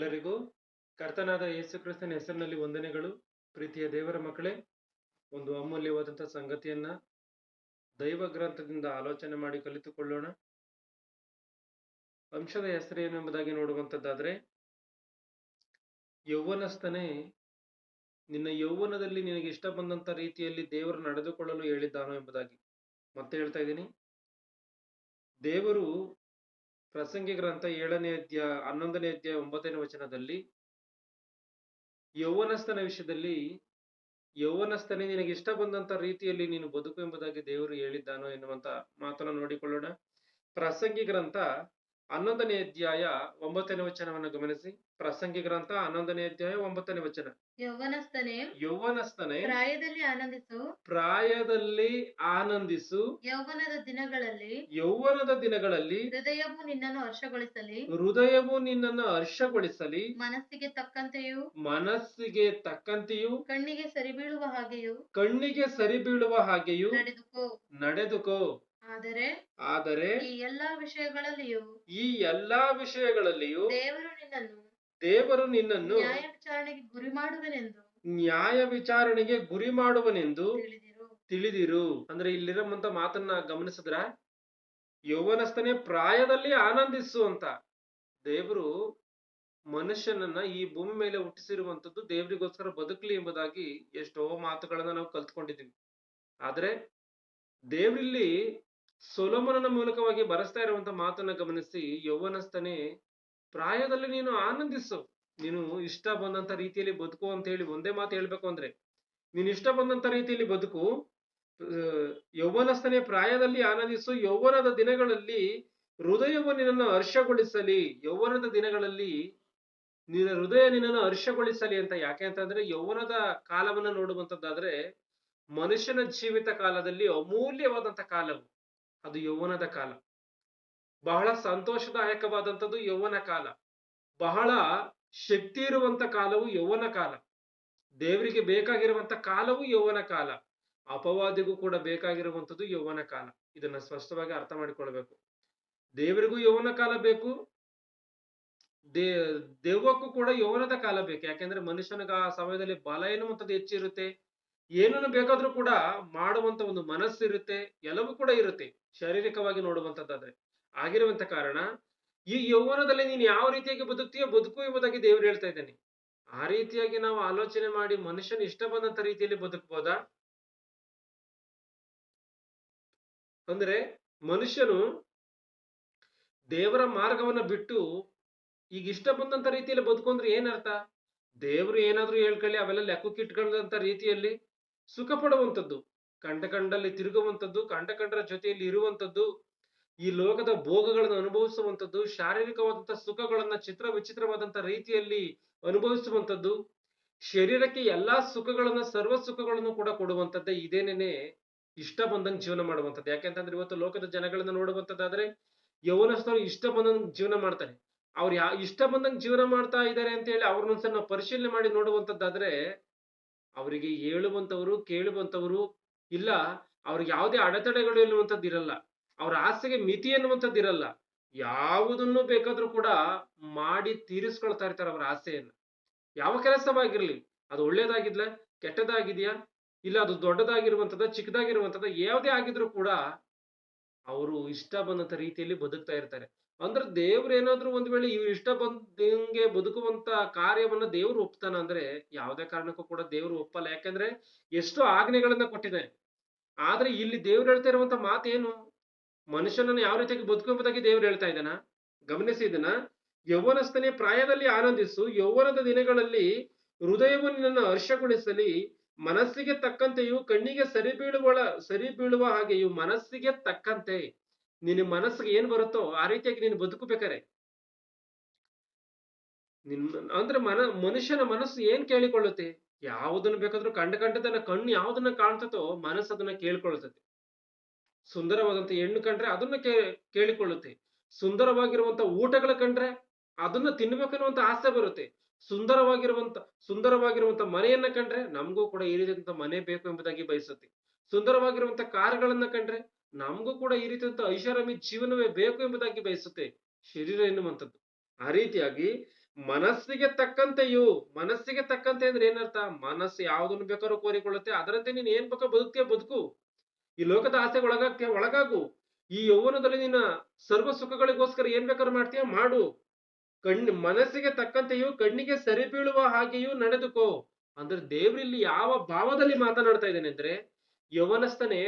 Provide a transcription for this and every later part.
ಎಲ್ಲರಿಗೂ ಕರ್ತನಾದ ಯೇಸು ಕ್ರಿಸ್ತನ ಹೆಸರಿನಲ್ಲಿ ವಂದನೆಗಳು. ಪ್ರೀತಿಯ ದೇವರ ಮಕ್ಕಳೇ, ಒಂದು ಅಮೂಲ್ಯವಾದಂತಹ ಸಂಗತಿಯನ್ನ ದೈವ ಗ್ರಂಥದಿಂದ ಆಲೋಚನೆ ಮಾಡಿ ಕಲಿತುಕೊಳ್ಳೋಣ. ಅಂಶದ ಹೆಸರೇನು ಎಂಬುದಾಗಿ ನೋಡುವಂತದ್ದಾದ್ರೆ, ಯೌವನಸ್ಥನೇ, ನಿನ್ನ ಯೌವನದಲ್ಲಿ ನಿನಗೆ ಇಷ್ಟ ಬಂದಂತ ರೀತಿಯಲ್ಲಿ ದೇವರು ನಡೆದುಕೊಳ್ಳಲು ಹೇಳಿದ್ದಾನೋ ಎಂಬುದಾಗಿ ಮತ್ತೆ ಹೇಳ್ತಾ ಇದ್ದೀನಿ. ದೇವರು ಪ್ರಸಂಗಿ ಗ್ರಂಥ ಏಳನೇ ಅಧ್ಯಾಯ, ಹನ್ನೊಂದನೇ ಅಧ್ಯಾಯ, ಒಂಬತ್ತನೇ ವಚನದಲ್ಲಿ, ಯೌವನಸ್ಥನ ವಿಷಯದಲ್ಲಿ, ಯೌವನಸ್ಥನೇ, ನಿನಗೆ ಇಷ್ಟ ಬಂದಂತ ರೀತಿಯಲ್ಲಿ ನೀನು ಬದುಕು ಎಂಬುದಾಗಿ ದೇವರು ಹೇಳಿದ್ದಾನೋ ಎನ್ನುವಂತ ಮಾತನ್ನು ನೋಡಿಕೊಳ್ಳೋಣ. ಪ್ರಸಂಗಿ ಗ್ರಂಥ ಹನ್ನೊಂದನೇ ಅಧ್ಯಾಯ ಒಂಬತ್ತನೇ ವಚನವನ್ನು ಗಮನಿಸಿ. ಪ್ರಸಂಗಿ ಗ್ರಂಥ ಹನ್ನೊಂದನೇ ಅಧ್ಯಾಯ ಒಂಬತ್ತನೇ ವಚನ. ಯೌವನಸ್ಥನೇ ಯೌವನಸ್ಥನೇ ಪ್ರಾಯದಲ್ಲಿ ಆನಂದಿಸು. ಪ್ರಾಯದಲ್ಲಿ ಆನಂದಿಸು. ಯೌವನದ ದಿನಗಳಲ್ಲಿ ಯೌವನದ ದಿನಗಳಲ್ಲಿ ಹೃದಯವು ನಿನ್ನನ್ನು ಹರ್ಷಗೊಳಿಸಲಿ. ಹೃದಯವು ನಿನ್ನನ್ನು ಹರ್ಷಗೊಳಿಸಲಿ. ಮನಸ್ಸಿಗೆ ತಕ್ಕಂತೆಯೂ ಮನಸ್ಸಿಗೆ ತಕ್ಕಂತೆಯೂ ಕಣ್ಣಿಗೆ ಸರಿಬೀಳುವ ಹಾಗೆಯೂ ಕಣ್ಣಿಗೆ ಸರಿಬೀಳುವ ಹಾಗೆಯೂ ನಡೆದುಕೋ. ನಡೆದುಕೋ. ಆದರೆ ಆದರೆ ಈ ಎಲ್ಲಾ ವಿಷಯಗಳಲ್ಲಿಯೂ ಈ ಎಲ್ಲಾ ವಿಷಯಗಳಲ್ಲಿಯೂ ದೇವರು ನಿನ್ನನ್ನು ದೇವರು ನಿನ್ನನ್ನು ನ್ಯಾಯ ವಿಚಾರಣೆಗೆ ಗುರಿ ಮಾಡುವನೆಂದು ನ್ಯಾಯ ವಿಚಾರಣೆಗೆ ಗುರಿ ಮಾಡುವನೆಂದು ತಿಳಿದಿರು. ತಿಳಿದಿರು. ಅಂದ್ರೆ ಇಲ್ಲಿರುವಂತ ಮಾತನ್ನ ಗಮನಿಸಿದ್ರ? ಯೌವನಸ್ಥನೇ ಪ್ರಾಯದಲ್ಲಿ ಆನಂದಿಸು ಅಂತ. ದೇವರು ಮನುಷ್ಯನನ್ನ ಈ ಭೂಮಿ ಮೇಲೆ ಹುಟ್ಟಿಸಿರುವಂತದ್ದು ದೇವರಿಗೋಸ್ಕರ ಬದುಕಲಿ ಎಂಬುದಾಗಿ ಎಷ್ಟೋ ಮಾತುಗಳನ್ನ ನಾವು ಕಲ್ತ್ಕೊಂಡಿದ್ದೀವಿ. ಆದ್ರೆ ದೇವ್ರಿಲ್ಲಿ ಸೊಲೋಮನನ ಮೂಲಕವಾಗಿ ಬರೆಸ್ತಾ ಇರುವಂತ ಮಾತನ್ನ ಗಮನಿಸಿ, ಯೌವನಸ್ಥನೇ, ಪ್ರಾಯದಲ್ಲಿ ನೀನು ಆನಂದಿಸು. ನೀನು ಇಷ್ಟ ಬಂದಂತ ರೀತಿಯಲ್ಲಿ ಬದುಕು ಅಂತ ಹೇಳಿ ಒಂದೇ ಮಾತು ಹೇಳ್ಬೇಕು ಅಂದ್ರೆ, ನೀನು ಇಷ್ಟ ಬಂದಂತ ರೀತಿಯಲ್ಲಿ ಬದುಕು ಯೌವನಸ್ಥನೇ, ಪ್ರಾಯದಲ್ಲಿ ಆನಂದಿಸು. ಯೌವನದ ದಿನಗಳಲ್ಲಿ ಹೃದಯವು ನಿನ್ನನ್ನು ಹರ್ಷಗೊಳಿಸಲಿ. ಯೌವನದ ದಿನಗಳಲ್ಲಿ ನಿನ್ನ ಹೃದಯ ನಿನ್ನನ್ನು ಹರ್ಷಗೊಳಿಸಲಿ ಅಂತ ಯಾಕೆ ಅಂತಂದ್ರೆ, ಯೌವನದ ಕಾಲವನ್ನ ನೋಡುವಂತದ್ದಾದ್ರೆ ಮನುಷ್ಯನ ಜೀವಿತ ಕಾಲದಲ್ಲಿ ಅಮೂಲ್ಯವಾದಂತ ಕಾಲವು. ಅದು ಯೌವನದ ಕಾಲ. ಬಹಳ ಸಂತೋಷದಾಯಕವಾದಂಥದ್ದು ಯೌವನ ಕಾಲ. ಬಹಳ ಶಕ್ತಿ ಇರುವಂತ ಕಾಲವು ಯೌವನ ಕಾಲ. ದೇವರಿಗೆ ಬೇಕಾಗಿರುವಂತ ಕಾಲವು ಯೌವನ ಕಾಲ. ಅಪವಾದಿಗೂ ಕೂಡ ಬೇಕಾಗಿರುವಂಥದ್ದು ಯೌವನ ಕಾಲ. ಇದನ್ನ ಸ್ಪಷ್ಟವಾಗಿ ಅರ್ಥ ಮಾಡಿಕೊಳ್ಬೇಕು. ದೇವರಿಗೂ ಯೌವನ ಕಾಲ ಬೇಕು. ದೇ ದೆವ್ವಕ್ಕೂ ಕೂಡ ಯೌವನದ ಕಾಲ ಬೇಕು. ಯಾಕೆಂದ್ರೆ ಮನುಷ್ಯನಿಗೆ ಆ ಸಮಯದಲ್ಲಿ ಬಲ ಎನ್ನುವಂಥದ್ದು ಹೆಚ್ಚಿರುತ್ತೆ. ಏನನ್ನು ಬೇಕಾದ್ರೂ ಕೂಡ ಮಾಡುವಂತ ಒಂದು ಮನಸ್ಸು ಇರುತ್ತೆ ಎಲ್ಲವೂ ಕೂಡ ಇರುತ್ತೆ, ಶಾರೀರಿಕವಾಗಿ ನೋಡುವಂತದ್ದಾದ್ರೆ. ಆಗಿರುವಂತ ಕಾರಣ, ಈ ಯೌವನದಲ್ಲಿ ನೀನು ಯಾವ ರೀತಿಯಾಗಿ ಬದುಕ್ತೀಯೋ ಬದುಕು ಎಂಬುದಾಗಿ ದೇವ್ರು ಹೇಳ್ತಾ ಇದ್ದಾನೆ. ಆ ರೀತಿಯಾಗಿ ನಾವು ಆಲೋಚನೆ ಮಾಡಿ ಮನುಷ್ಯನ ಇಷ್ಟ ಬಂದಂತ ರೀತಿಯಲ್ಲಿ ಬದುಕ್ಬೋದಾ? ಅಂದ್ರೆ ಮನುಷ್ಯನು ದೇವರ ಮಾರ್ಗವನ್ನ ಬಿಟ್ಟು ಈಗ ಇಷ್ಟ ಬಂದಂತ ರೀತಿಯಲ್ಲಿ ಬದುಕೊಂಡ್ರೆ ಏನರ್ಥ ದೇವ್ರು ಏನಾದ್ರೂ ಹೇಳ್ಕೊಳ್ಳಿ, ಅವೆಲ್ಲ ಲೆಕ್ಕಕ್ಕೆ ಇಟ್ಕೊಂಡಂತ ರೀತಿಯಲ್ಲಿ ಸುಖ ಪಡುವಂಥದ್ದು ಕಂಡ ಕಂಡಲ್ಲಿ ತಿರುಗುವಂಥದ್ದು, ಕಂಡ ಕಂಡರ ಜೊತೆಯಲ್ಲಿ ಇರುವಂಥದ್ದು, ಈ ಲೋಕದ ಭೋಗಗಳನ್ನು ಅನುಭವಿಸುವಂಥದ್ದು ಶಾರೀರಿಕವಾದಂತಹ ಸುಖಗಳನ್ನ ಚಿತ್ರ ವಿಚಿತ್ರವಾದಂತ ರೀತಿಯಲ್ಲಿ ಅನುಭವಿಸುವಂಥದ್ದು, ಶರೀರಕ್ಕೆ ಎಲ್ಲಾ ಸುಖಗಳನ್ನ, ಸರ್ವ ಸುಖಗಳನ್ನು ಕೂಡ ಕೊಡುವಂಥದ್ದೇ ಇದೇನೇನೆ ಇಷ್ಟ ಬಂದಂಗ್ ಜೀವನ ಮಾಡುವಂಥದ್ದು. ಯಾಕೆಂತಂದ್ರೆ ಇವತ್ತು ಲೋಕದ ಜನಗಳನ್ನ ನೋಡುವಂಥದ್ದಾದ್ರೆ, ಯೌವನಸ್ಥರು ಇಷ್ಟ ಬಂದಂಗೆ ಜೀವನ ಮಾಡ್ತಾರೆ. ಅವ್ರು ಯಾ, ಇಷ್ಟ ಬಂದಂಗ್ ಜೀವನ ಮಾಡ್ತಾ ಇದ್ದಾರೆ ಅಂತ ಹೇಳಿ ಅವ್ರನ್ನೊಂದ್ಸಲ ನಾವು ಪರಿಶೀಲನೆ ಮಾಡಿ ನೋಡುವಂಥದ್ದಾದ್ರೆ ಅವರಿಗೆ ಹೇಳುವಂತವರು ಕೇಳುವಂತವರು ಇಲ್ಲ, ಅವ್ರಿಗೆ ಯಾವುದೇ ಅಡೆತಡೆಗಳು ಎನ್ನುವಂಥದ್ದು ಇರಲ್ಲ. ಅವ್ರ ಆಸೆಗೆ ಮಿತಿ ಎನ್ನುವಂಥದ್ದು ಇರಲ್ಲ. ಯಾವುದನ್ನು ಬೇಕಾದ್ರೂ ಕೂಡ ಮಾಡಿ ತೀರಿಸ್ಕೊಳ್ತಾ ಇರ್ತಾರೆ ಅವರ ಆಸೆಯನ್ನ. ಯಾವ ಕೆಲಸವಾಗಿರ್ಲಿ, ಅದು ಒಳ್ಳೇದಾಗಿದ್ಲ, ಕೆಟ್ಟದಾಗಿದೆಯಾ, ಇಲ್ಲ ಅದು ದೊಡ್ಡದಾಗಿರುವಂಥದ್ದು, ಚಿಕ್ಕದಾಗಿರುವಂಥದ್ದು, ಯಾವುದೇ ಆಗಿದ್ರು ಕೂಡ ಅವರು ಇಷ್ಟ ಬಂದಂತ ರೀತಿಯಲ್ಲಿ ಬದುಕ್ತಾ ಇರ್ತಾರೆ. ಅಂದ್ರೆ ದೇವ್ರು ಏನಾದ್ರು ಒಂದ್ ವೇಳೆ ಇವ್ರು ಇಷ್ಟ ಬಂದಂಗೆ ಬದುಕುವಂತ ಕಾರ್ಯವನ್ನ ದೇವ್ರು ಒಪ್ತಾನ ಅಂದ್ರೆ ಯಾವುದೇ ಕಾರಣಕ್ಕೂ ಕೂಡ ದೇವ್ರು ಒಪ್ಪಲ್ಲ. ಯಾಕಂದ್ರೆ ಎಷ್ಟೋ ಆಜ್ಞೆಗಳನ್ನ ಕೊಟ್ಟಿದ್ದಾರೆ. ಆದ್ರೆ ಇಲ್ಲಿ ದೇವ್ರು ಹೇಳ್ತಾ ಇರುವಂತ ಮಾತೇನು? ಮನುಷ್ಯನನ್ನು ಯಾವ ರೀತಿಯಾಗಿ ಬದುಕು ಎಂಬುದಾಗಿ ದೇವ್ರು ಹೇಳ್ತಾ ಇದ್ದಾನ? ಗಮನಿಸಿ ಇದನ್ನ. ಯೌವನಸ್ಥನೇ ಪ್ರಾಯದಲ್ಲಿ ಆನಂದಿಸು, ಯೌವನದ ದಿನಗಳಲ್ಲಿ ಹೃದಯವನ್ನು ನಿನ್ನನ್ನು ಹರ್ಷಗೊಳಿಸಲಿ ಮನಸ್ಸಿಗೆ ತಕ್ಕಂತೆಯೂ ಕಣ್ಣಿಗೆ ಸರಿ ಬೀಳುವ ಸರಿ ಬೀಳುವ ಹಾಗೆಯೂ ಮನಸ್ಸಿಗೆ ತಕ್ಕಂತೆ. ನಿನ್ನ ಮನಸ್ಸಿಗೆ ಏನ್ ಬರುತ್ತೋ ಆ ರೀತಿಯಾಗಿ ನೀನು ಬದುಕಬೇಕಾರೆ. ನಿನ್ ಅಂದ್ರೆ ಮನ, ಮನುಷ್ಯನ ಮನಸ್ಸು ಏನ್ ಕೇಳಿಕೊಳ್ಳುತ್ತೆ? ಯಾವುದನ್ನು ಬೇಕಾದ್ರೂ ಕಂಡ ಕಂಡದನ್ನ, ಕಣ್ಣು ಯಾವ್ದನ್ನ ಕಾಣ್ತತೋ ಮನಸ್ಸು ಅದನ್ನ ಕೇಳ್ಕೊಳ್ತದೆ ಸುಂದರವಾದಂತ ಹೆಣ್ಣು ಕಂಡ್ರೆ ಅದನ್ನ ಕೇಳಿಕೊಳ್ಳುತ್ತೆ. ಸುಂದರವಾಗಿರುವಂತ ಊಟಗಳ ಕಂಡ್ರೆ ಅದನ್ನ ತಿನ್ಬೇಕನ್ನುವಂತ ಆಸೆ ಬರುತ್ತೆ. ಸುಂದರವಾಗಿರುವಂತ ಸುಂದರವಾಗಿರುವಂತ ಮನೆಯನ್ನ ಕಂಡ್ರೆ ನಮಗೂ ಕೂಡ ಈ ರೀತಿಯಂತ ಮನೆ ಬೇಕು ಎಂಬುದಾಗಿ ಬಯಸುತ್ತೆ. ಸುಂದರವಾಗಿರುವಂತ ಕಾರುಗಳನ್ನ ಕಂಡ್ರೆ ನಮಗೂ ಕೂಡ ಈ ರೀತಿಯಂತ ಐಷಾರಾಮಿ ಜೀವನವೇ ಬೇಕು ಎಂಬುದಾಗಿ ಬಯಸುತ್ತೆ ಶರೀರ ಎನ್ನುವಂಥದ್ದು. ಆ ರೀತಿಯಾಗಿ ಮನಸ್ಸಿಗೆ ತಕ್ಕಂತೆಯೂ, ಮನಸ್ಸಿಗೆ ತಕ್ಕಂತೆ ಅಂದ್ರೆ ಏನರ್ಥ? ಮನಸ್ಸು ಯಾವ್ದನ್ನು ಬೇಕಾದ್ರೂ ಕೋರಿಕೊಳ್ಳುತ್ತೆ, ಅದರಂತೆ ನೀನ್ ಏನ್ ಬೇಕೋ ಬದುಕ್ತೀಯ, ಬದುಕು. ಈ ಲೋಕದ ಆಸೆಗೆ ಒಳಗಾಗ್ತೀಯ, ಒಳಗಾಗು. ಈ ಯೌವನದಲ್ಲಿ ನಿನ್ನ ಸರ್ವ ಸುಖಗಳಿಗೋಸ್ಕರ ಏನ್ ಬೇಕಾದ್ರೂ ಮಾಡ್ತೀಯ, ಮಾಡು. ಕಣ್ಣು ಮನಸ್ಸಿಗೆ ತಕ್ಕಂತೆಯೂ ಕಣ್ಣಿಗೆ ಸರಿ ಬೀಳುವ ಹಾಗೆಯೂ ನಡೆದುಕೋ. ಅಂದ್ರೆ ದೇವ್ರಿಲ್ಲಿ ಯಾವ ಭಾವದಲ್ಲಿ ಮಾತನಾಡ್ತಾ ಇದ್ದಾನೆ ಅಂದ್ರೆ, ಯೌವನಸ್ಥನೇ,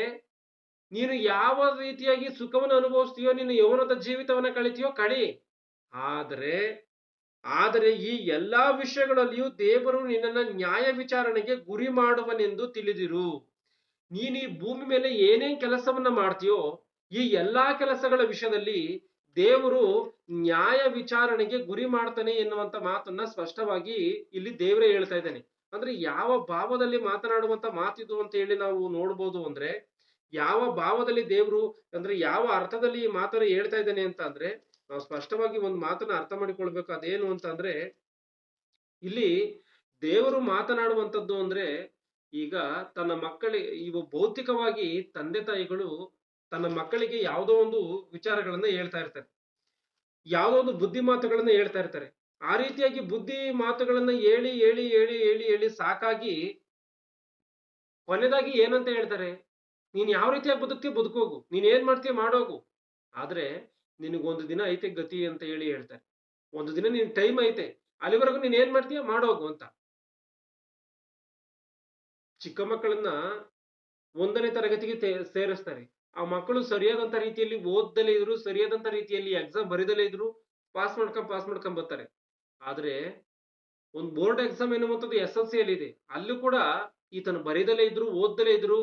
ನೀನು ಯಾವ ರೀತಿಯಾಗಿ ಸುಖವನ್ನು ಅನುಭವಿಸ್ತೀಯೋ, ನೀನು ಯೌವನದ ಜೀವಿತವನ್ನ ಕಳಿತೀಯೋ ಕಳಿ. ಆದರೆ ಆದರೆ ಈ ಎಲ್ಲಾ ವಿಷಯಗಳಲ್ಲಿಯೂ ದೇವರು ನಿನ್ನನ್ನ ನ್ಯಾಯ ವಿಚಾರಣೆಗೆ ಗುರಿ ಮಾಡುವನೆಂದು ತಿಳಿದಿರು. ನೀನು ಈ ಭೂಮಿ ಮೇಲೆ ಏನೇನ್ ಕೆಲಸವನ್ನ ಮಾಡ್ತೀಯೋ, ಈ ಎಲ್ಲಾ ಕೆಲಸಗಳ ವಿಷಯದಲ್ಲಿ ದೇವರು ನ್ಯಾಯ ವಿಚಾರಣೆಗೆ ಗುರಿ ಮಾಡ್ತಾನೆ ಎನ್ನುವಂತ ಮಾತನ್ನ ಸ್ಪಷ್ಟವಾಗಿ ಇಲ್ಲಿ ದೇವರೇ ಹೇಳ್ತಾ ಇದ್ದಾನೆ. ಅಂದ್ರೆ ಯಾವ ಭಾವದಲ್ಲಿ ಮಾತನಾಡುವಂತ ಮಾತಿದು ಅಂತ ಹೇಳಿ ನಾವು ನೋಡ್ಬೋದು ಅಂದ್ರೆ ಯಾವ ಭಾವದಲ್ಲಿ ದೇವರು ಅಂದ್ರೆ ಯಾವ ಅರ್ಥದಲ್ಲಿ ಈ ಮಾತನ್ನ ಹೇಳ್ತಾ ಇದ್ದಾನೆ ಅಂತ ಅಂದ್ರೆ ನಾವು ಸ್ಪಷ್ಟವಾಗಿ ಒಂದು ಮಾತನ್ನ ಅರ್ಥ ಮಾಡಿಕೊಳ್ಬೇಕು ಅದೇನು ಅಂತ ಅಂದ್ರೆ ಇಲ್ಲಿ ದೇವರು ಮಾತನಾಡುವಂತದ್ದು ಅಂದ್ರೆ ಈಗ ತನ್ನ ಮಕ್ಕಳಿಗೆ, ಇವು ಭೌತಿಕವಾಗಿ ತಂದೆ ತಾಯಿಗಳು ತನ್ನ ಮಕ್ಕಳಿಗೆ ಯಾವುದೋ ಒಂದು ವಿಚಾರಗಳನ್ನ ಹೇಳ್ತಾ ಇರ್ತಾರೆ. ಯಾವುದೋ ಒಂದು ಬುದ್ಧಿ ಮಾತುಗಳನ್ನ ಹೇಳ್ತಾ ಇರ್ತಾರೆ. ಆ ರೀತಿಯಾಗಿ ಬುದ್ಧಿ ಮಾತುಗಳನ್ನ ಹೇಳಿ ಹೇಳಿ ಹೇಳಿ ಹೇಳಿ ಹೇಳಿ ಸಾಕಾಗಿ ಕೊನೆದಾಗಿ ಏನಂತ ಹೇಳ್ತಾರೆ? ನೀನ್ ಯಾವ ರೀತಿಯಾಗಿ ಬದುಕ್ತಿ ಬದುಕೋಗು. ನೀನ್ ಏನ್ ಮಾಡ್ತೀಯ ಮಾಡೋಗು. ಆದ್ರೆ ನಿನಗೊಂದು ದಿನ ಐತೆ ಗತಿ ಅಂತ ಹೇಳಿ ಹೇಳ್ತಾರೆ. ಒಂದು ದಿನ ನಿನ್ ಟೈಮ್ ಐತೆ. ಅಲ್ಲಿವರೆಗೂ ನೀನ್ ಏನ್ ಮಾಡ್ತೀಯ ಮಾಡೋಗು ಅಂತ. ಚಿಕ್ಕ ಮಕ್ಕಳನ್ನ ಒಂದನೇ ತರಗತಿಗೆ ಸೇರಿಸ್ತಾರೆ. ಆ ಮಕ್ಕಳು ಸರಿಯಾದಂತ ರೀತಿಯಲ್ಲಿ ಓದ್ದಲೇ ಇದ್ರು, ಸರಿಯಾದಂತ ರೀತಿಯಲ್ಲಿ ಎಕ್ಸಾಮ್ ಬರಿದಲೇ ಇದ್ರು ಪಾಸ್ ಮಾಡ್ಕೊಂಡ್ ಪಾಸ್ ಮಾಡ್ಕೊಂಡ್ ಬರ್ತಾರೆ. ಆದ್ರೆ ಒಂದ್ ಬೋರ್ಡ್ ಎಕ್ಸಾಮ್ ಎನ್ನುವಂಥದ್ದು ಎಸ್ ಎಲ್ ಸಿ ಅಲ್ಲಿ ಇದೆ ಅಲ್ಲೂ ಕೂಡ ಈತನ ಬರೀದಲೇ ಇದ್ರು, ಓದ್ದಲೇ ಇದ್ರು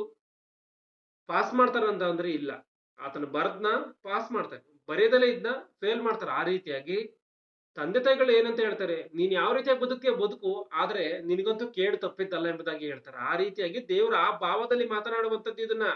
ಪಾಸ್ ಮಾಡ್ತಾರಂತ ಅಂದ್ರೆ ಇಲ್ಲ. ಆತನ ಬರದ್ನ ಪಾಸ್ ಮಾಡ್ತಾರೆ ಬರೆಯದಲೇ ಇದ್ನ ಫೇಲ್ ಮಾಡ್ತಾರೆ ಆ ರೀತಿಯಾಗಿ ತಂದೆ ತಾಯಿಗಳು ಏನಂತ ಹೇಳ್ತಾರೆ, ನೀನ್ ಯಾವ ರೀತಿಯಾಗಿ ಬದುಕಿಯ ಬದುಕು, ಆದ್ರೆ ನಿನಗಂತೂ ಕೇಡು ತಪ್ಪಿದ್ದಲ್ಲ ಎಂಬುದಾಗಿ ಹೇಳ್ತಾರೆ. ಆ ರೀತಿಯಾಗಿ ದೇವರ ಆ ಭಾವದಲ್ಲಿ ಮಾತನಾಡುವಂತದ್ದು ಇದನ್ನ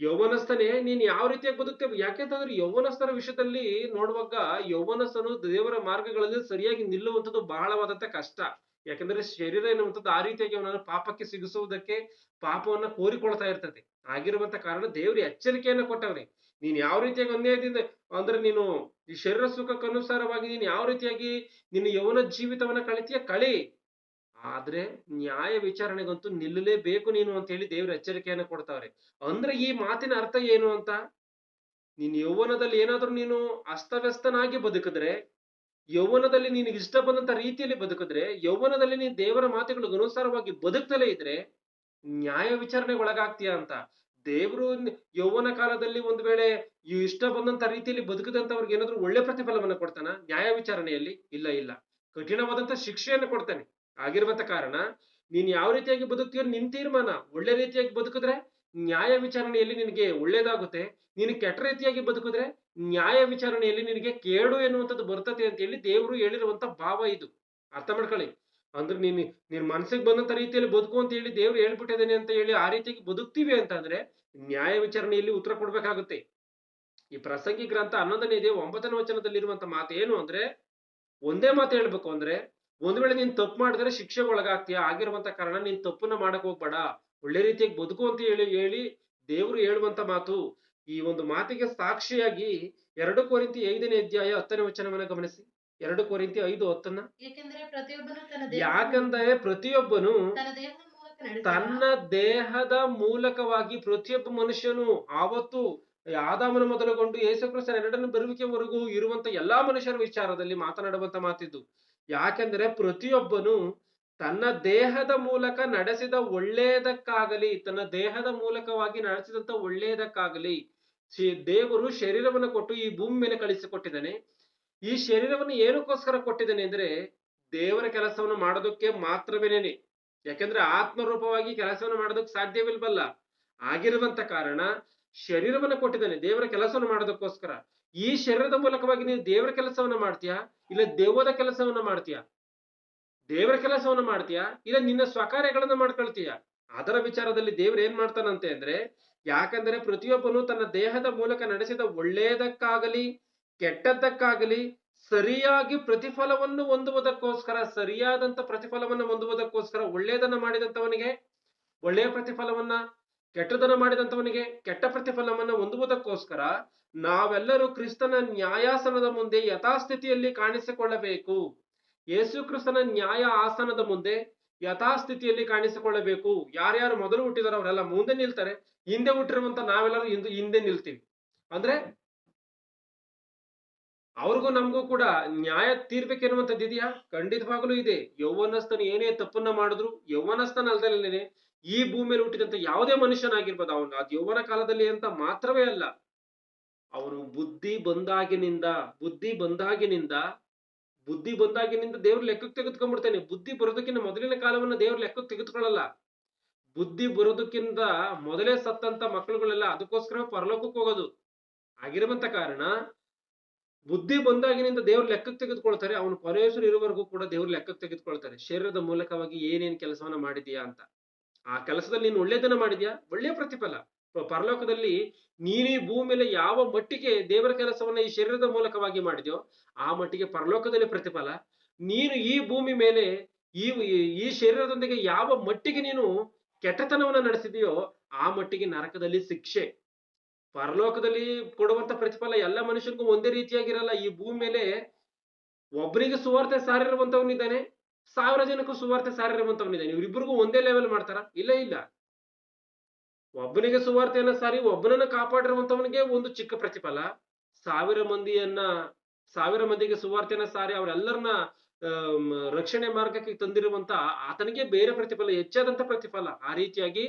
ಯೌವನಸ್ಥನೇ, ನೀನ್ ಯಾವ ರೀತಿಯಾಗಿ ಬದುಕ್ತೇವೆ ಯಾಕೆಂತಂದ್ರೆ ಯೌವನಸ್ಥರ ವಿಷಯದಲ್ಲಿ ನೋಡುವಾಗ ಯೌವನಸ್ಥನು ದೇವರ ಮಾರ್ಗಗಳಲ್ಲಿ ಸರಿಯಾಗಿ ನಿಲ್ಲುವಂಥದ್ದು ಬಹಳವಾದಂತ ಕಷ್ಟ. ಯಾಕಂದ್ರೆ ಶರೀರ ಎನ್ನುವಂಥದ್ದು ಆ ರೀತಿಯಾಗಿ ಅವನನ್ನು ಪಾಪಕ್ಕೆ ಸಿಗಿಸುವುದಕ್ಕೆ ಪಾಪವನ್ನ ಕೋರಿಕೊಳ್ತಾ ಇರ್ತದೆ. ಆಗಿರುವಂತ ಕಾರಣ ದೇವ್ರ ಎಚ್ಚರಿಕೆಯನ್ನ ಕೊಟ್ಟವ್ರೆ ನೀನ್ ಯಾವ ರೀತಿಯಾಗಿ ಅನ್ಯಾಯದಿಂದ, ಅಂದ್ರೆ ನೀನು ಈ ಶರೀರ ಸುಖಕ್ಕನುಸಾರವಾಗಿ ನೀನು ಯಾವ ರೀತಿಯಾಗಿ ನಿನ್ನ ಯೌವನ ಜೀವಿತವನ್ನ ಕಳಿತೀಯ? ಕಳಿ. ಆದ್ರೆ ನ್ಯಾಯ ವಿಚಾರಣೆಗಂತೂ ನಿಲ್ಲಲೇಬೇಕು ನೀನು ಅಂತ ಹೇಳಿ ದೇವ್ರ ಎಚ್ಚರಿಕೆಯನ್ನು ಕೊಡ್ತಾವ್ರೆ. ಅಂದ್ರೆ ಈ ಮಾತಿನ ಅರ್ಥ ಏನು ಅಂತ? ನೀನ್ ಯೌವನದಲ್ಲಿ ಏನಾದ್ರೂ ನೀನು ಅಸ್ತವ್ಯಸ್ತನಾಗಿ ಬದುಕಿದ್ರೆ, ಯೌವನದಲ್ಲಿ ನಿನಗೆ ಇಷ್ಟ ಬಂದಂತ ರೀತಿಯಲ್ಲಿ ಬದುಕಿದ್ರೆ, ಯೌವನದಲ್ಲಿ ನೀನ್ ದೇವರ ಮಾತುಗಳಿಗೆ ಅನುಸಾರವಾಗಿ ಬದುಕ್ತಲೇ ಇದ್ರೆ ನ್ಯಾಯ ವಿಚಾರಣೆಗೆ ಒಳಗಾಗ್ತೀಯ ಅಂತ? ದೇವರು ಯೌವನ ಕಾಲದಲ್ಲಿ ಒಂದ್ ವೇಳೆ ಇಷ್ಟ ಬಂದಂತ ರೀತಿಯಲ್ಲಿ ಬದುಕದಂತವ್ರಿಗೆ ಏನಾದ್ರು ಒಳ್ಳೆ ಪ್ರತಿಫಲವನ್ನ ಕೊಡ್ತಾನ? ನ್ಯಾಯ ವಿಚಾರಣೆಯಲ್ಲಿ? ಇಲ್ಲ ಇಲ್ಲ. ಕಠಿಣವಾದಂತ ಶಿಕ್ಷೆಯನ್ನು ಕೊಡ್ತಾನೆ. ಆಗಿರುವಂತ ಕಾರಣ ನೀನ್ ಯಾವ ರೀತಿಯಾಗಿ ಬದುಕ್ತೀಯೋ ನಿನ್ ತೀರ್ಮಾನ ಒಳ್ಳೆ ರೀತಿಯಾಗಿ ಬದುಕಿದ್ರೆ ನ್ಯಾಯ ವಿಚಾರಣೆಯಲ್ಲಿ ನಿನಗೆ ಒಳ್ಳೇದಾಗುತ್ತೆ. ನೀನು ಕೆಟ್ಟ ರೀತಿಯಾಗಿ ಬದುಕಿದ್ರೆ ನ್ಯಾಯ ವಿಚಾರಣೆಯಲ್ಲಿ ನಿನಗೆ ಕೇಡು ಎನ್ನುವಂಥದ್ದು ಬರ್ತದೆ ಅಂತ ಹೇಳಿ ದೇವರು ಹೇಳಿರುವಂತ ಭಾವ ಇದು. ಅರ್ಥ ಮಾಡ್ಕೊಳ್ಳಿ. ಅಂದ್ರೆ ನೀನು ನಿನ್ ಮನಸ್ಸಿಗೆ ಬಂದಂತ ರೀತಿಯಲ್ಲಿ ಬದುಕು ಅಂತ ಹೇಳಿ ದೇವ್ರು ಹೇಳ್ಬಿಟ್ಟಿದ್ದೇನೆ ಅಂತ ಹೇಳಿ ಆ ರೀತಿಯಾಗಿ ಬದುಕ್ತೀವಿ ಅಂತಂದ್ರೆ ನ್ಯಾಯ ವಿಚಾರಣೆಯಲ್ಲಿ ಉತ್ತರ ಕೊಡ್ಬೇಕಾಗುತ್ತೆ. ಈ ಪ್ರಸಂಗಿ ಗ್ರಂಥ ಹನ್ನೊಂದನೇ ಇದೆ ಒಂಬತ್ತನೇ ವಚನದಲ್ಲಿರುವಂತ ಮಾತು ಏನು ಅಂದ್ರೆ, ಒಂದೇ ಮಾತು ಹೇಳ್ಬೇಕು ಅಂದ್ರೆ ಒಂದ್ ವೇಳೆ ನೀನ್ ತಪ್ಪು ಮಾಡಿದ್ರೆ ಶಿಕ್ಷೆಗೆ ಒಳಗಾಗ್ತೀಯ? ಆಗಿರುವಂತ ಕಾರಣ ನೀನ್ ತಪ್ಪನ್ನ ಮಾಡಕ್ ಹೋಗ್ಬೇಡ. ಒಳ್ಳೆ ರೀತಿಯಾಗಿ ಬದುಕು ಅಂತ ಹೇಳಿ ಹೇಳಿ ದೇವರು ಹೇಳುವಂತ ಮಾತು. ಈ ಒಂದು ಮಾತಿಗೆ ಸಾಕ್ಷಿಯಾಗಿ ಎರಡು ಕೋರಿಂತಿ ಐದನೇ ಅಧ್ಯಾಯ ಹತ್ತನೇ ವಚನವನ್ನ ಗಮನಿಸಿ. ಎರಡು ಕೋರಿಂತಿ ಐದು ಹತ್ತನ್ನ. ಯಾಕಂದರೆ ಪ್ರತಿಯೊಬ್ಬನು ತನ್ನ ದೇಹದ ಮೂಲಕವಾಗಿ ಪ್ರತಿಯೊಬ್ಬ ಮನುಷ್ಯನು ಆವತ್ತು ಆದಾಮನ ಮೊದಲುಗೊಂಡು ಯೇಸುಕ್ರಿಸ್ತನ ಎರಡನೇ ಬರುವಿಕೆವರೆಗೂ ಇರುವಂತ ಎಲ್ಲಾ ಮನುಷ್ಯರ ವಿಚಾರದಲ್ಲಿ ಮಾತನಾಡುವಂತ ಮಾತಿದ್ದು. ಯಾಕೆಂದ್ರೆ ಪ್ರತಿಯೊಬ್ಬನು ತನ್ನ ದೇಹದ ಮೂಲಕ ನಡೆಸಿದ ಒಳ್ಳೆಯದಕ್ಕಾಗಲಿ, ತನ್ನ ದೇಹದ ಮೂಲಕವಾಗಿ ನಡೆಸಿದಂತ ಒಳ್ಳೆಯದಕ್ಕಾಗಲಿ ದೇವರು ಶರೀರವನ್ನು ಕೊಟ್ಟು ಈ ಭೂಮಿ ಮೇಲೆ ಕಳಿಸಿಕೊಟ್ಟಿದ್ದಾನೆ. ಈ ಶರೀರವನ್ನು ಏನಕ್ಕೋಸ್ಕರ ಕೊಟ್ಟಿದ್ದಾನೆ ಅಂದ್ರೆ ದೇವರ ಕೆಲಸವನ್ನು ಮಾಡೋದಕ್ಕೆ ಮಾತ್ರವೇನೇನೆ ಯಾಕಂದ್ರೆ ಆತ್ಮರೂಪವಾಗಿ ಕೆಲಸವನ್ನು ಮಾಡೋದಕ್ಕೆ ಸಾಧ್ಯವಿಲ್ವಲ್ಲ. ಆಗಿರುವಂತ ಕಾರಣ ಶರೀರವನ್ನು ಕೊಟ್ಟಿದ್ದಾನೆ ದೇವರ ಕೆಲಸವನ್ನು ಮಾಡೋದಕ್ಕೋಸ್ಕರ. ಈ ಶರೀರದ ಮೂಲಕವಾಗಿ ನೀನು ದೇವರ ಕೆಲಸವನ್ನ ಮಾಡ್ತೀಯಾ? ಇಲ್ಲ ದೇವದ ಕೆಲಸವನ್ನ ಮಾಡ್ತೀಯಾ? ದೇವರ ಕೆಲಸವನ್ನ ಮಾಡ್ತೀಯಾ? ಇಲ್ಲ ನಿನ್ನ ಸ್ವಕಾರ್ಯಗಳನ್ನ ಮಾಡ್ಕೊಳ್ತೀಯಾ? ಅದರ ವಿಚಾರದಲ್ಲಿ ದೇವ್ರು ಏನ್ ಮಾಡ್ತಾನಂತೆ ಅಂದ್ರೆ, ಯಾಕಂದ್ರೆ ಪ್ರತಿಯೊಬ್ಬನು ತನ್ನ ದೇಹದ ಮೂಲಕ ನಡೆಸಿದ ಒಳ್ಳೆಯದಕ್ಕಾಗಲಿ ಕೆಟ್ಟದ್ದಕ್ಕಾಗಲಿ, ಸರಿಯಾಗಿ ಪ್ರತಿಫಲವನ್ನು ಹೊಂದುವುದಕ್ಕೋಸ್ಕರ, ಸರಿಯಾದಂತ ಪ್ರತಿಫಲವನ್ನು ಹೊಂದುವುದಕ್ಕೋಸ್ಕರ ಒಳ್ಳೆಯದನ್ನ ಮಾಡಿದಂತವನಿಗೆ ಒಳ್ಳೆಯ ಪ್ರತಿಫಲವನ್ನ ಕೆಟ್ಟದನ್ನ ಮಾಡಿದಂಥವನಿಗೆ ಕೆಟ್ಟ ಪ್ರತಿಫಲವನ್ನು ಹೊಂದುವುದಕ್ಕೋಸ್ಕರ ನಾವೆಲ್ಲರೂ ಕ್ರಿಸ್ತನ ನ್ಯಾಯಾಸನದ ಮುಂದೆ ಯಥಾಸ್ಥಿತಿಯಲ್ಲಿ ಕಾಣಿಸಿಕೊಳ್ಳಬೇಕು. ಯೇಸು ಕ್ರಿಸ್ತನ ನ್ಯಾಯ ಆಸನದ ಮುಂದೆ ಯಥಾಸ್ಥಿತಿಯಲ್ಲಿ ಕಾಣಿಸಿಕೊಳ್ಳಬೇಕು. ಯಾರ್ಯಾರು ಮೊದಲು ಹುಟ್ಟಿದಾರೋ ಅವರೆಲ್ಲ ಮುಂದೆ ನಿಲ್ತಾರೆ, ಹಿಂದೆ ಹುಟ್ಟಿರುವಂತ ನಾವೆಲ್ಲರೂ ಹಿಂದೆ ಹಿಂದೆ ನಿಲ್ತೀವಿ. ಅಂದ್ರೆ ಅವ್ರಿಗೂ ನಮಗೂ ಕೂಡ ನ್ಯಾಯ ತೀರ್ಬೇಕೆನ್ನುವಂಥದ್ದು ಇದೆಯಾ ಖಂಡಿತವಾಗಲೂ ಇದೆ. ಯೌವನಸ್ಥನ ಏನೇ ತಪ್ಪನ್ನ ಮಾಡಿದ್ರು ಯೌವನಸ್ಥನ ಅಲ್ದಲೇನೆ ಈ ಭೂಮಿಯಲ್ಲಿ ಹುಟ್ಟಿದಂತ ಯಾವುದೇ ಮನುಷ್ಯನಾಗಿರ್ಬೋದು, ಅವನು ಅದು ಯೌವನ ಕಾಲದಲ್ಲಿ ಅಂತ ಮಾತ್ರವೇ ಅಲ್ಲ, ಅವನು ಬುದ್ಧಿ ಬಂದಾಗಿನಿಂದ ಬುದ್ಧಿ ಬಂದಾಗಿನಿಂದ ಬುದ್ಧಿ ಬಂದಾಗಿನಿಂದ ದೇವ್ರ ಲೆಕ್ಕಕ್ಕೆ ತೆಗೆದುಕೊಂಡ್ಬಿಡ್ತಾನೆ. ಬುದ್ಧಿ ಬರೋದಕ್ಕಿಂತ ಮೊದಲಿನ ಕಾಲವನ್ನ ದೇವ್ರ ಲೆಕ್ಕಕ್ಕೆ ತೆಗೆದುಕೊಳ್ಳಲ್ಲ. ಬುದ್ಧಿ ಬರೋದಕ್ಕಿಂತ ಮೊದಲೇ ಸತ್ತಂತ ಮಕ್ಕಳುಗಳೆಲ್ಲ ಅದಕ್ಕೋಸ್ಕರ ಪರಲೋಕಕ್ಕೆ ಹೋಗೋದು. ಆಗಿರುವಂತ ಕಾರಣ, ಬುದ್ಧಿ ಬಂದಾಗಿನಿಂದ ದೇವ್ರ ಲೆಕ್ಕಕ್ಕೆ ತೆಗೆದುಕೊಳ್ತಾರೆ, ಅವನು ಪರಮೇಶ್ವರ ಇರುವವರೆಗೂ ಕೂಡ ದೇವ್ರ ಲೆಕ್ಕಕ್ಕೆ ತೆಗೆದುಕೊಳ್ತಾರೆ. ಶರೀರದ ಮೂಲಕವಾಗಿ ಏನೇನ್ ಕೆಲಸವನ್ನ ಮಾಡಿದೀಯಾ ಅಂತ. ಆ ಕೆಲಸದಲ್ಲಿ ನೀನು ಒಳ್ಳೆಯದನ್ನ ಮಾಡಿದ್ಯಾ? ಒಳ್ಳೆಯ ಪ್ರತಿಫಲ. ಪರಲೋಕದಲ್ಲಿ ನೀನೇ ಭೂಮಿ ಮೇಲೆ ಯಾವ ಮಟ್ಟಿಗೆ ದೇವರ ಕೆಲಸವನ್ನ ಈ ಶರೀರದ ಮೂಲಕವಾಗಿ ಮಾಡಿದ್ಯೋ, ಆ ಮಟ್ಟಿಗೆ ಪರಲೋಕದಲ್ಲಿ ಪ್ರತಿಫಲ. ನೀನು ಈ ಭೂಮಿ ಮೇಲೆ, ಈ ಈ ಶರೀರದೊಂದಿಗೆ ಯಾವ ಮಟ್ಟಿಗೆ ನೀನು ಕೆಟ್ಟತನವನ್ನ ನಡೆಸಿದೆಯೋ, ಆ ಮಟ್ಟಿಗೆ ನರಕದಲ್ಲಿ ಶಿಕ್ಷೆ. ಪರಲೋಕದಲ್ಲಿ ಕೊಡುವಂತ ಪ್ರತಿಫಲ ಎಲ್ಲ ಮನುಷ್ಯನಿಗೂ ಒಂದೇ ರೀತಿಯಾಗಿರಲ್ಲ. ಈ ಭೂಮಿ ಮೇಲೆ ಒಬ್ಬರಿಗೆ ಸುವಾರ್ತೆ ಸಾರಿರುವಂತವನಿದ್ದಾನೆ. ಸಾವಿರ ಜನಕ್ಕೂ ಸುವಾರ್ತೆ ಸಾರಿರುವಂತವನಿದ್ದಾನೆ ಇವರಿಬ್ಬರಿಗೂ ಒಂದೇ ಲೆವೆಲ್ ಮಾಡ್ತಾರ? ಇಲ್ಲ ಇಲ್ಲ. ಒಬ್ಬನಿಗೆ ಸುವಾರ್ತೆಯನ್ನ ಸಾರಿ, ಒಬ್ಬನನ್ನ ಕಾಪಾಡಿರುವಂತವನಿಗೆ ಒಂದು ಚಿಕ್ಕ ಪ್ರತಿಫಲ. ಸಾವಿರ ಮಂದಿಯನ್ನ, ಸಾವಿರ ಮಂದಿಗೆ ಸುವಾರ್ತೆಯನ್ನ ಸಾರಿ, ಅವರೆಲ್ಲರನ್ನ ರಕ್ಷಣೆ ಮಾರ್ಗಕ್ಕೆ ತಂದಿರುವಂತ ಆತನಿಗೆ ಬೇರೆ ಪ್ರತಿಫಲ, ಹೆಚ್ಚಾದಂತ ಪ್ರತಿಫಲ. ಆ ರೀತಿಯಾಗಿ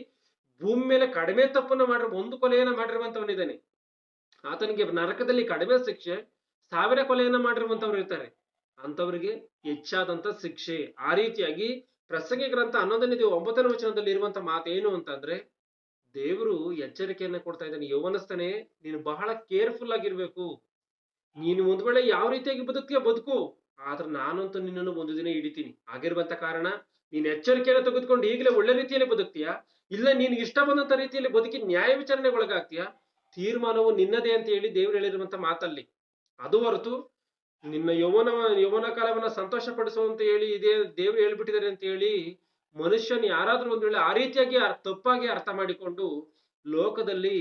ಭೂಮಿ ಮೇಲೆ ಕಡಿಮೆ ತಪ್ಪನ್ನ ಮಾಡಿರುವ, ಒಂದು ಕೊಲೆಯನ್ನ ಮಾಡಿರುವಂತವನಿದ್ದಾನೆ. ಆತನಿಗೆ ನರಕದಲ್ಲಿ ಕಡಿಮೆ ಶಿಕ್ಷೆ, ಸಾವಿರ ಕೊಲೆಯನ್ನ ಮಾಡಿರುವಂತವ್ರು ಇರ್ತಾರೆ. ಅಂತವರಿಗೆ ಹೆಚ್ಚಾದಂತ ಶಿಕ್ಷೆ. ಆ ರೀತಿಯಾಗಿ ಪ್ರಸಂಗಿ ಗ್ರಂಥ ಹನ್ನೊಂದನೇ ಒಂಬತ್ತನೇ ವಚನದಲ್ಲಿ ಇರುವಂತ ಮಾತೇನು ಅಂತಂದ್ರೆ, ದೇವರು ಎಚ್ಚರಿಕೆಯನ್ನ ಕೊಡ್ತಾ ಇದ್ದಾನೆ, ಯೌವನಸ್ಥನೇ, ನೀನು ಬಹಳ ಕೇರ್ಫುಲ್ ಆಗಿರ್ಬೇಕು. ನೀನು ಒಂದ್ ವೇಳೆ ಯಾವ ರೀತಿಯಾಗಿ ಬದುಕ್ತೀಯ ಬದುಕು. ಆದ್ರೆ ನಾನಂತೂ ನಿನ್ನನ್ನು ಒಂದು ದಿನ ಹಿಡಿತೀನಿ. ಆಗಿರುವಂತ ಕಾರಣ, ನೀನ್ ಎಚ್ಚರಿಕೆಯನ್ನು ತೆಗೆದುಕೊಂಡು ಈಗಲೇ ಒಳ್ಳೆ ರೀತಿಯಲ್ಲಿ ಬದುಕ್ತೀಯಾ? ಇಲ್ಲ ನೀನ್ ಇಷ್ಟ ಬಂದಂತ ರೀತಿಯಲ್ಲಿ ಬದುಕಿ ನ್ಯಾಯ ವಿಚಾರಣೆಗೆ ಒಳಗಾಗ್ತೀಯಾ ತೀರ್ಮಾನವು ನಿನ್ನದೇ ಅಂತ ಹೇಳಿ ದೇವ್ರು ಹೇಳಿರುವಂತ ಮಾತಲ್ಲಿ. ಅದು ಹೊರತು ನಿನ್ನ ಯೌವನ ಯೌವನ ಕಾಲವನ್ನ ಸಂತೋಷ ಪಡಿಸುವಂತ ಹೇಳಿ ಇದೇ ದೇವ್ರು ಹೇಳ್ಬಿಟ್ಟಿದ್ದಾರೆ ಅಂತ ಹೇಳಿ ಮನುಷ್ಯನ್ ಯಾರಾದ್ರೂ ಒಂದ್ ವೇಳೆ ಆ ರೀತಿಯಾಗಿ ತಪ್ಪಾಗಿ ಅರ್ಥ ಮಾಡಿಕೊಂಡು ಲೋಕದಲ್ಲಿ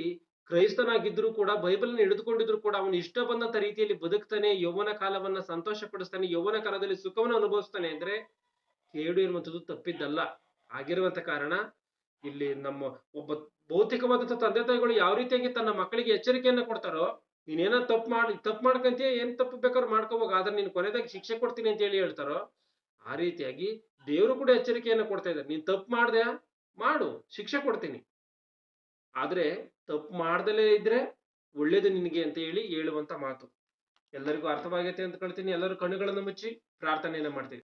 ಕ್ರೈಸ್ತನಾಗಿದ್ರು ಕೂಡ ಬೈಬಲ್ನ ಹಿಡಿದುಕೊಂಡಿದ್ರು ಕೂಡ ಅವನು ಇಷ್ಟ ಬಂದಂತ ರೀತಿಯಲ್ಲಿ ಬದುಕ್ತಾನೆ, ಯೌವನ ಕಾಲವನ್ನ ಸಂತೋಷ ಪಡಿಸ್ತಾನೆ ಯೌವನ ಕಾಲದಲ್ಲಿ ಸುಖವನ್ನು ಅನುಭವಿಸ್ತಾನೆ ಅಂದ್ರೆ ಕೇಡು ಇರುವಂತದ್ದು ತಪ್ಪಿದ್ದಲ್ಲ. ಆಗಿರುವಂತ ಕಾರಣ ಇಲ್ಲಿ ನಮ್ಮ ಒಬ್ಬ ಭೌತಿಕವಾದಂತ ತಂದೆ ತಾಯಿಗಳು ಯಾವ ರೀತಿಯಾಗಿ ತನ್ನ ಮಕ್ಕಳಿಗೆ ಎಚ್ಚರಿಕೆಯನ್ನ ಕೊಡ್ತಾರೋ ನೀನೇನ ತಪ್ಪು ಮಾಡಿ, ತಪ್ಪು ಮಾಡ್ಕಂತೀಯ, ಏನ್ ತಪ್ಪು ಬೇಕಾದ್ರೂ ಮಾಡ್ಕೋಬೇಕು ಆದ್ರೆ ನೀನ್ ಕೊನೆದಾಗಿ ಶಿಕ್ಷೆ ಕೊಡ್ತೀನಿ ಅಂತ ಹೇಳಿ ಹೇಳ್ತಾರೋ, ಆ ರೀತಿಯಾಗಿ ದೇವರು ಕೂಡ ಎಚ್ಚರಿಕೆಯನ್ನು ಕೊಡ್ತಾ ಇದ್ದಾರೆ. ನೀನ್ ತಪ್ಪು ಮಾಡ್ದೆ, ಮಾಡು. ಶಿಕ್ಷೆ ಕೊಡ್ತೀನಿ. ಆದ್ರೆ ತಪ್ಪು ಮಾಡ್ದಲೇ ಇದ್ರೆ ಒಳ್ಳೇದು ನಿನಗೆ ಅಂತ ಹೇಳಿ ಹೇಳುವಂತ ಮಾತು. ಎಲ್ಲರಿಗೂ ಅರ್ಥವಾಗೈತೆ ಅಂತ ಕೇಳ್ತೀನಿ. ಎಲ್ಲರೂ ಕಣ್ಣುಗಳನ್ನು ಮುಚ್ಚಿ ಪ್ರಾರ್ಥನೆಯನ್ನ ಮಾಡ್ತೀವಿ.